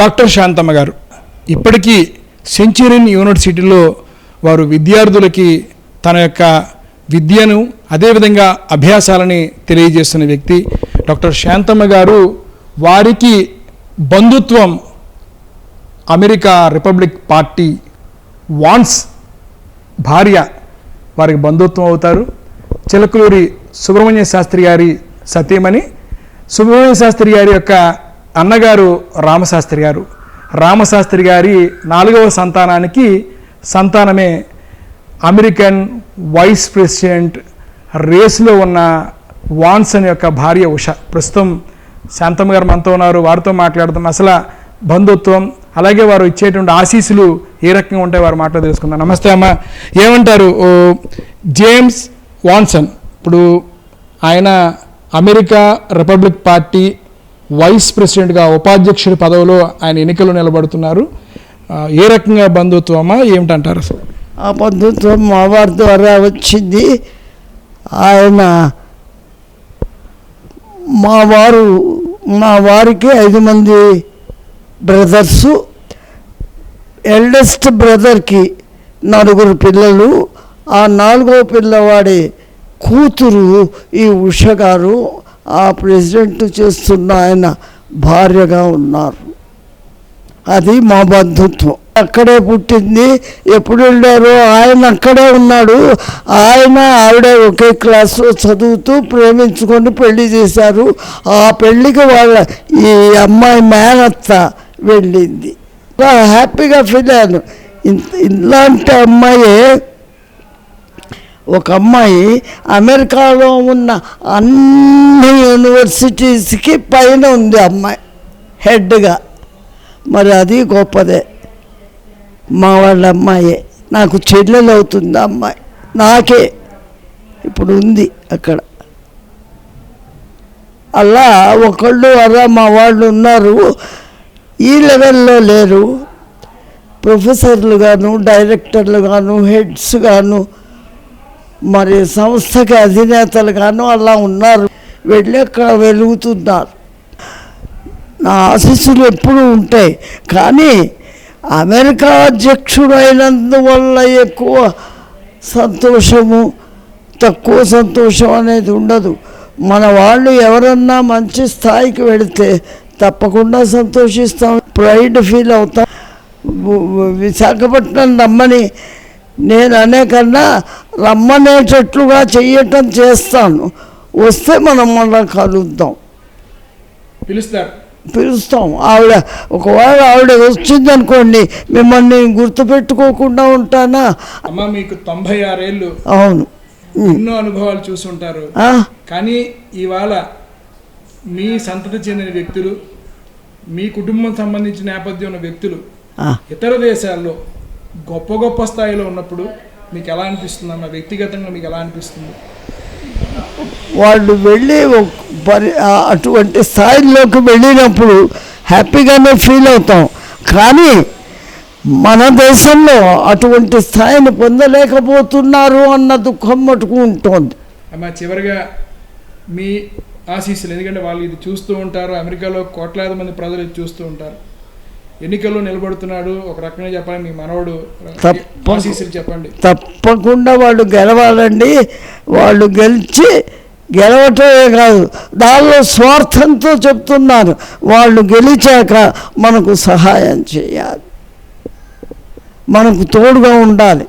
Doctor Shantamma గారు ఇప్పటికీ Centurion యూనివర్సిటీలో వారు విద్యార్థులకి తన యొక్క విద్యను అదేవిధంగా అభ్యాసాలని తెలియజేస్తున్న వ్యక్తి డాక్టర్ శాంతమ్మ గారు వారికి బంధుత్వం అమెరికా రిపబ్లిక్ పార్టీ వాన్స్ భార్య వారికి బంధుత్వం అవుతారు. చిలకలూరి సుబ్రహ్మణ్య శాస్త్రి గారి సతీమణి. సుబ్రహ్మణ్య శాస్త్రి గారి యొక్క అన్నగారు రామశాస్త్రి గారు. రామశాస్త్రి గారి నాలుగవ సంతానానికి సంతానమే అమెరికన్ వైస్ ప్రెసిడెంట్ రేస్లో ఉన్న వాన్సన్ యొక్క భార్య ఉష. ప్రస్తుతం శాంతమ్మ గారు మనతో ఉన్నారు వారితో మాట్లాడుతాం అసలు బంధుత్వం అలాగే వారు ఇచ్చేటువంటి ఆశీస్సులు ఏ రకంగా ఉంటాయి వారు మాటలు తెలుసుకుందాం. నమస్తే అమ్మ. ఏమంటారు? ఓ, జేమ్స్ వాన్సన్. ఇప్పుడు ఆయన అమెరికా రిపబ్లిక్ పార్టీ వైస్ ప్రెసిడెంట్గా ఉపాధ్యక్షుడి పదవిలో ఆయన ఎన్నికలు నిలబడుతున్నారు. ఏ రకంగా బంధుత్వం ఏమిటంటారు అసలు? ఆ బంధుత్వం మా వారి ద్వారా వచ్చింది. ఆయన మా వారు మా వారికి ఐదు మంది బ్రదర్సు. ఎల్డెస్ట్ బ్రదర్కి నలుగురు పిల్లలు. ఆ నాలుగో పిల్లవాడి కూతురు ఈ ఉష గారు. ఆ ప్రెసిడెంట్ చేస్తున్న ఆయన భార్యగా ఉన్నారు. అది మా బంధుత్వం. అక్కడే పుట్టింది. ఎప్పుడు వెళ్ళారో ఆయన అక్కడే ఉన్నాడు. ఆయన ఆవిడ ఒకే క్లాస్లో చదువుతూ ప్రేమించుకొని పెళ్ళి చేశారు. ఆ పెళ్ళికి వాళ్ళ ఈ అమ్మాయి మేనత్త వెళ్ళింది. హ్యాపీగా ఫీల్ అయ్యాను. ఇంత ఇలాంటి అమ్మాయే ఒక అమ్మాయి అమెరికాలో ఉన్న అన్ని యూనివర్సిటీస్కి పైన ఉంది అమ్మాయి హెడ్గా. మరి అది గొప్పదే. మా వాళ్ళ అమ్మాయే. నాకు చెల్లెలు అవుతుంది అమ్మాయి. నాకే. ఇప్పుడు ఉంది అక్కడ. అలా ఒకళ్ళు అలా మా వాళ్ళు ఉన్నారు. ఈ లెవెల్లో లేరు. ప్రొఫెసర్లు గాను డైరెక్టర్లు గాను హెడ్స్ గాను మరి సంస్థకి అధినేతలు గాను అలా ఉన్నారు. వెళ్ళి అక్కడ వెలుగుతున్నారు. నా ఆశీస్సులు ఎప్పుడూ ఉంటాయి. కానీ అమెరికా అధ్యక్షుడు అయినందువల్ల ఎక్కువ సంతోషము తక్కువ సంతోషం అనేది ఉండదు. మన వాళ్ళు ఎవరన్నా మంచి స్థాయికి వెళితే తప్పకుండా సంతోషిస్తాం ప్రైడ్ ఫీల్ అవుతాం. విశాఖపట్నం నమ్మని నేను అనే కన్నా రమ్మనేటట్లుగా చెయ్యటం చేస్తాను. వస్తే మనం మళ్ళా కలుద్దాం. పిలుస్తారు. పిలుస్తాం. ఆవిడ ఒకవేళ ఆవిడ వచ్చింది అనుకోండి మిమ్మల్ని గుర్తుపెట్టుకోకుండా ఉంటానా? అమ్మ మీకు తొంభై ఆరేళ్ళు. అవును. ఎన్నో అనుభవాలు చూసుంటారు. కానీ ఇవాళ మీ సంతతి చెందిన వ్యక్తులు మీ కుటుంబం సంబంధించిన నేపథ్యం ఉన్న వ్యక్తులు. ఇతర దేశాల్లో గొప్ప గొప్ప స్థాయిలో ఉన్నప్పుడు మీకు ఎలా అనిపిస్తుంది? అన్న వ్యక్తిగతంగా మీకు ఎలా అనిపిస్తుంది? వాళ్ళు వెళ్ళి పరి అటువంటి స్థాయిలోకి వెళ్ళినప్పుడు హ్యాపీగానే ఫీల్ అవుతాం. కానీ మన దేశంలో అటువంటి స్థాయిని పొందలేకపోతున్నారు అన్న దుఃఖం మటుకు ఉంటుంది. అమ్మ చివరిగా మీ ఆశీస్సులు. ఎందుకంటే వాళ్ళు ఇది చూస్తూ ఉంటారు. అమెరికాలో కోట్లాది మంది ప్రజలు ఇది చూస్తూ ఉంటారు. ఎన్నికల్లో నిలబడుతున్నాడు. ఒక రకంగా చెప్పాలి మీ మనవడు ఆశీస్సులు చెప్పండి. తప్పకుండా వాళ్ళు గెలవాలండి. వాళ్ళు గెలిచి గెలవటమే కాదు దానిలో స్వార్థంతో చెప్తున్నాను. వాళ్ళు గెలిచాక మనకు సహాయం చేయాలి. మనకు తోడుగా ఉండాలి.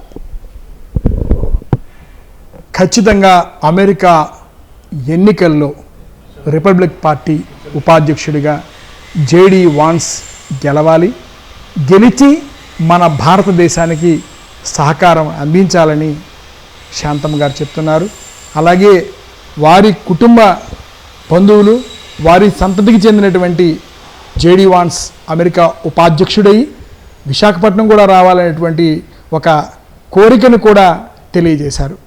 ఖచ్చితంగా అమెరికా ఎన్నికల్లో రిపబ్లిక్ పార్టీ ఉపాధ్యక్షుడిగా జేడి వాన్స్ గెలవాలి. గెలిచి మన భారతదేశానికి సహకారం అందించాలని శాంతమ్మ గారు చెప్తున్నారు. అలాగే వారి కుటుంబ బంధువులు వారి సంతతికి చెందినటువంటి జేడి వాన్స్ అమెరికా ఉపాధ్యక్షుడై విశాఖపట్నం కూడా రావాలనేటువంటి ఒక కోరికను కూడా తెలియజేశారు.